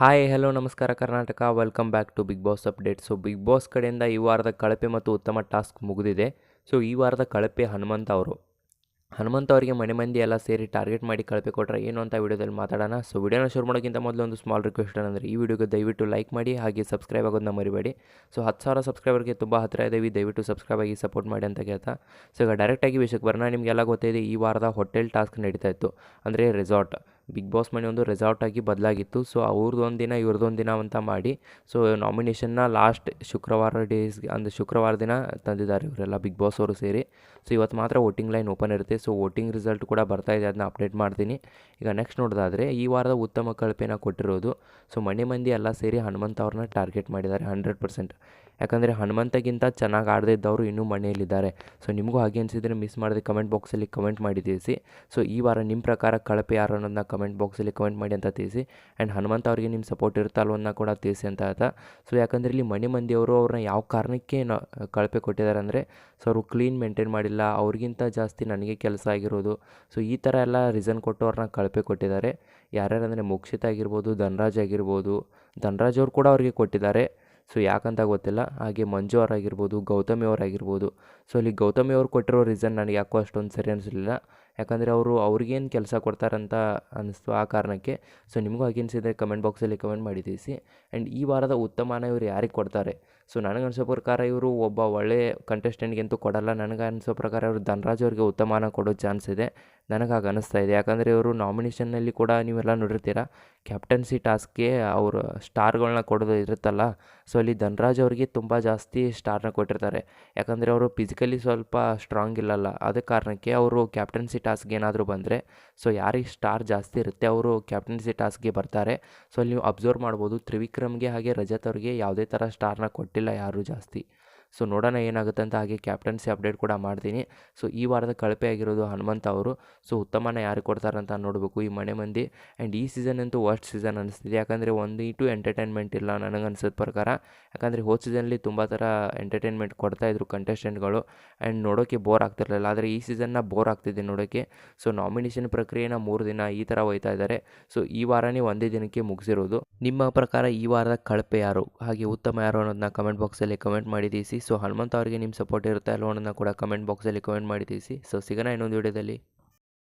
Hi hello ನಮಸ್ಕಾರ Karnataka. Welcome back to Bigg Boss update so Bigg Boss ಕಡೆಯಿಂದ ಈ ವಾರದ ಕಳಪೆ ಮತ್ತು ಉತ್ತಮ ಟಾಸ್ಕ್ ಮುಗಿದಿದೆ. ಸೊ ಈ ವಾರದ ಕಳಪೆ ಹನುಮಂತ ಅವರು. ಹನುಮಂತ ಅವರಿಗೆ ಮನೆ ಮಂದಿ ಎಲ್ಲ ಸೇರಿ ಟಾರ್ಗೆಟ್ ಮಾಡಿ ಕಳಪೆ ಕೊಟ್ಟರೆ ಏನು ಅಂತ ವಿಡಿಯೋದಲ್ಲಿ ಮಾತಾಡೋಣ. ಸೊ ವಿಡಿಯೋನ ಶುರು ಮಾಡೋಕ್ಕಿಂತ ಮೊದಲು ಒಂದು ಸ್ಮಾಲ್ ರಿಕ್ವೆಸ್ಟ್ ಏನಂದರೆ, ಈ ವಿಡಿಯೋಗೆ ದಯವಿಟ್ಟು ಲೈಕ್ ಮಾಡಿ, ಹಾಗೆ ಸಬ್ಸ್ಕ್ರೈಬ್ ಆಗೋದನ್ನ ಮರಿಬೇಡಿ. ಸೊ ಹತ್ತು ಸಾವಿರ ಸಬ್ಸ್ಕ್ರೈಬರ್ಗೆ ತುಂಬ ಹತ್ತಿರ ಇದ್ದೀವಿ. ದಯವಿಟ್ಟು ಸಬ್ಸ್ಕ್ರೈಬ್ ಆಗಿ ಸಪೋರ್ಟ್ ಮಾಡಿ ಅಂತ ಕೇಳ್ತಾ. ಸೊ ಈಗ ಡೈರೆಕ್ಟಾಗಿ ವಿಷಯಕ್ಕೆ ಬರೋಣ. ನಿಮಗೆಲ್ಲ ಗೊತ್ತಿದೆ ಈ ವಾರದ ಹೋಟೆಲ್ ಟಾಸ್ಕ್ ನಡೀತಾ ಇತ್ತು. ಅಂದರೆ ರೆಸಾರ್ಟ್ ಬಿಗ್ ಬಾಸ್ ಮನೆ ಒಂದು ರೆಸಾರ್ಟ್ ಆಗಿ ಬದಲಾಗಿತ್ತು. ಸೊ ಅವ್ರದ್ದು ಒಂದು ದಿನ ಇವ್ರದ್ದು ಒಂದು ದಿನ ಅಂತ ಮಾಡಿ ಸೊ ನಾಮಿನೇಷನ್ನ ಲಾಸ್ಟ್ ಶುಕ್ರವಾರ ಡೇಸ್ಗೆ ಅಂದರೆ ಶುಕ್ರವಾರ ದಿನ ತಂದಿದ್ದಾರೆ ಇವರೆಲ್ಲ ಬಿಗ್ ಬಾಸ್ ಅವರು ಸೇರಿ. ಸೊ ಇವತ್ತು ಮಾತ್ರ ವೋಟಿಂಗ್ ಲೈನ್ ಓಪನ್ ಇರುತ್ತೆ. ಸೊ ವೋಟಿಂಗ್ ರಿಸಲ್ಟ್ ಕೂಡ ಬರ್ತಾ ಇದೆ ಅದನ್ನ ಅಪ್ಡೇಟ್ ಮಾಡ್ತೀನಿ. ಈಗ ನೆಕ್ಸ್ಟ್ ನೋಡೋದಾದರೆ, ಈ ವಾರದ ಉತ್ತಮ ಕಳಪೆನ ಕೊಟ್ಟಿರೋದು. ಸೊ ಮನೆ ಮಂದಿ ಎಲ್ಲ ಸೇರಿ ಹನುಮಂತ ಅವ್ರನ್ನ ಟಾರ್ಗೆಟ್ ಮಾಡಿದ್ದಾರೆ ಹಂಡ್ರೆಡ್ ಪರ್ಸೆಂಟ್ ಯಾಕಂದರೆ ಹನುಮಂತಗಿಂತ ಚೆನ್ನಾಗಿ ಆಡದೇ ಇದ್ದವರು ಇನ್ನೂ ಮನೆಯಲ್ಲಿದ್ದಾರೆ. ಸೊ ನಿಮಗೂ ಹಾಗೆ ಅನಿಸಿದರೆ ಮಿಸ್ ಮಾಡದೆ ಕಮೆಂಟ್ ಬಾಕ್ಸಲ್ಲಿ ಕಮೆಂಟ್ ಮಾಡಿ ತಿಳಿಸಿ. ಸೊ ಈ ವಾರ ನಿಮ್ಮ ಪ್ರಕಾರ ಕಳಪೆ ಯಾರು ಅನ್ನೋದನ್ನ ಕಮೆಂಟ್ ಬಾಕ್ಸಲ್ಲಿ ಕಮೆಂಟ್ ಮಾಡಿ ಅಂತ ತಿಳಿಸಿ. ಆ್ಯಂಡ್ ಹನುಮಂತ ಅವರಿಗೆ ನಿಮ್ಮ ಸಪೋರ್ಟ್ ಇರುತ್ತಲ್ವನ್ನ ಕೂಡ ತಿಳಿಸಿ ಅಂತ ಆಯ್ತಾ ಸೊ ಯಾಕಂದರೆ ಇಲ್ಲಿ ಮನೆ ಮಂದಿಯವರು ಅವ್ರನ್ನ ಯಾವ ಕಾರಣಕ್ಕೆ ಕಳಪೆ ಕೊಟ್ಟಿದ್ದಾರೆ ಅಂದರೆ ಸೊ ಅವರು ಕ್ಲೀನ್ ಮೇಂಟೈನ್ ಮಾಡಿಲ್ಲ, ಅವ್ರಿಗಿಂತ ಜಾಸ್ತಿ ನನಗೆ ಕೆಲಸ ಆಗಿರೋದು. ಸೊ ಈ ಥರ ಎಲ್ಲ ರೀಸನ್ ಕೊಟ್ಟು ಅವ್ರನ್ನ ಕಳಪೆ ಕೊಟ್ಟಿದ್ದಾರೆ. ಯಾರ್ಯಾರು ಅಂದರೆ ಮುಕ್ಷಿತ್ ಆಗಿರ್ಬೋದು, ಧನರಾಜ್ ಆಗಿರ್ಬೋದು, ಧನರಾಜ್ ಅವರು ಕೂಡ ಅವ್ರಿಗೆ ಕೊಟ್ಟಿದ್ದಾರೆ. ಸೊ ಯಾಕಂತ ಗೊತ್ತಿಲ್ಲ. ಹಾಗೆ ಮಂಜು ಅವರಾಗಿರ್ಬೋದು, ಗೌತಮಿ ಅವರಾಗಿರ್ಬೋದು. ಸೊ ಅಲ್ಲಿ ಗೌತಮಿ ಅವ್ರು ಕೊಟ್ಟಿರೋ ರೀಸನ್ ನನಗೆ ಯಾಕೋ ಅಷ್ಟೊಂದು ಸರಿ ಅನಿಸಲಿಲ್ಲ. ಯಾಕಂದರೆ ಅವರು ಅವ್ರಿಗೇನು ಕೆಲಸ ಕೊಡ್ತಾರಂತ ಅನ್ನಿಸ್ತು ಆ ಕಾರಣಕ್ಕೆ. ಸೊ ನಿಮಗೂ ಹಾಗೆ ಅನಿಸಿದರೆ ಕಮೆಂಟ್ ಬಾಕ್ಸಲ್ಲಿ ಕಮೆಂಟ್ ಮಾಡಿ ತಿಳಿಸಿ. ಆ್ಯಂಡ್ ಈ ವಾರದ ಉತ್ತಮಾನ ಇವರು ಯಾರಿಗೆ ಕೊಡ್ತಾರೆ? ಸೊ ನನಗೆ ಅನಿಸೋ ಪ್ರಕಾರ ಇವರು ಒಬ್ಬ ಒಳ್ಳೆಯ ಕಂಟೆಸ್ಟೆಂಟ್ಗಂತೂ ಕೊಡಲ್ಲ. ನನಗೆ ಅನಿಸೋ ಪ್ರಕಾರ ಇವರು ಧನರಾಜ್ ಅವ್ರಿಗೆ ಉತ್ತಮಾನ ಕೊಡೋ ಚಾನ್ಸ್ ಇದೆ. ನನಗೆ ಹಾಗೆ ಅನ್ನಿಸ್ತಾ ಇದೆ. ಯಾಕಂದರೆ ಇವರು ನಾಮಿನೇಷನ್ನಲ್ಲಿ ಕೂಡ ನೀವೆಲ್ಲ ನೋಡಿರ್ತೀರ ಕ್ಯಾಪ್ಟನ್ಸಿ ಟಾಸ್ಕ್ಗೆ ಅವರು ಸ್ಟಾರ್ಗಳನ್ನ ಕೊಡೋದು ಇರುತ್ತಲ್ಲ, ಸೊ ಅಲ್ಲಿ ಧನರಾಜ್ ಅವರಿಗೆ ತುಂಬ ಜಾಸ್ತಿ ಸ್ಟಾರ್ನ ಕೊಟ್ಟಿರ್ತಾರೆ. ಯಾಕಂದರೆ ಅವರು ಫಿಸಿಕಲಿ ಸ್ವಲ್ಪ ಸ್ಟ್ರಾಂಗ್ ಇಲ್ಲಲ್ಲ, ಅದೇ ಕಾರಣಕ್ಕೆ ಅವರು ಕ್ಯಾಪ್ಟನ್ಸಿ ಟಾಸ್ಕ್ಗೆ ಏನಾದರೂ ಬಂದರೆ, ಸೊ ಯಾರಿಗೆ ಸ್ಟಾರ್ ಜಾಸ್ತಿ ಇರುತ್ತೆ ಅವರು ಕ್ಯಾಪ್ಟನ್ಸಿ ಟಾಸ್ಕ್ಗೆ ಬರ್ತಾರೆ. ಸೊ ಅಲ್ಲಿ ನೀವು ಅಬ್ಸರ್ವ್ ಮಾಡ್ಬೋದು. ತ್ರಿವಿಕ್ರಮ್ಗೆ ಹಾಗೆ ರಜತ್ ಅವ್ರಿಗೆ ಯಾವುದೇ ಥರ ಸ್ಟಾರ್ನ ಕೊಟ್ಟಿಲ್ಲ. ಯಾರೂ ಜಾಸ್ತಿ. ಸೊ ನೋಡೋಣ ಏನಾಗುತ್ತೆ ಅಂತ ಹಾಗೆ ಕ್ಯಾಪ್ಟನ್ಸಿ ಅಪ್ಡೇಟ್ ಕೂಡ ಮಾಡ್ತೀನಿ. ಸೊ ಈ ವಾರದ ಕಳಪೆ ಆಗಿರೋದು ಹನುಮಂತ ಅವರು. ಸೊ ಉತ್ತಮನ ಯಾರು ಕೊಡ್ತಾರಂತ ನೋಡಬೇಕು ಈ ಮನೆ ಮಂದಿ. ಆ್ಯಂಡ್ ಈ ಸೀಸನ್ ಅಂತೂ ವರ್ಸ್ಟ್ ಸೀಸನ್ ಅನಿಸ್ತಿದೆ. ಯಾಕಂದರೆ ಒಂದು ಇಟು ಎಂಟರ್ಟೈನ್ಮೆಂಟ್ ಇಲ್ಲ ನನಗೆ ಅನ್ಸೋದ ಪ್ರಕಾರ. ಯಾಕಂದರೆ ಹೋದ ಸೀಸನಲ್ಲಿ ತುಂಬ ಥರ ಎಂಟರ್ಟೈನ್ಮೆಂಟ್ ಕೊಡ್ತಾಯಿದ್ರು ಕಂಟೆಸ್ಟೆಂಟ್ಗಳು ಆ್ಯಂಡ್ ನೋಡೋಕ್ಕೆ ಬೋರ್ ಆಗ್ತಿರಲಿಲ್ಲ. ಆದರೆ ಈ ಸೀಸನ್ನ ಬೋರ್ ಆಗ್ತಿದೆ ನೋಡೋಕ್ಕೆ ಸೊ ನಾಮಿನೇಷನ್ ಪ್ರಕ್ರಿಯೆನ ಮೂರು ದಿನ ಈ ಥರ ಹೋಯ್ತಾ ಇದ್ದಾರೆ. ಸೊ ಈ ವಾರನೇ ಒಂದೇ ದಿನಕ್ಕೆ ಮುಗಿಸಿರೋದು. ನಿಮ್ಮ ಪ್ರಕಾರ ಈ ವಾರದ ಕಳಪೆ ಯಾರು? ಹಾಗೆ ಉತ್ತಮ ಯಾರು ಅನ್ನೋದನ್ನ ಕಮೆಂಟ್ ಬಾಕ್ಸಲ್ಲಿ ಕಮೆಂಟ್ ಮಾಡಿ ಸೊ ಹನುಮಂತ ಅವರಿಗೆ ನಿಮ್ಮ ಸಪೋರ್ಟ್ ಇರುತ್ತೆ ಅಲ್ವ ಅನ್ನೋದನ್ನ ಕೂಡ ಕಮೆಂಟ್ ಬಾಕ್ಸಲ್ಲಿ ಕಮೆಂಟ್ ಮಾಡಿ ತಿಳಿಸಿ. ಸೊ ಸಿಗೋಣ ಇನ್ನೊಂದು ವಿಡಿಯೋದಲ್ಲಿ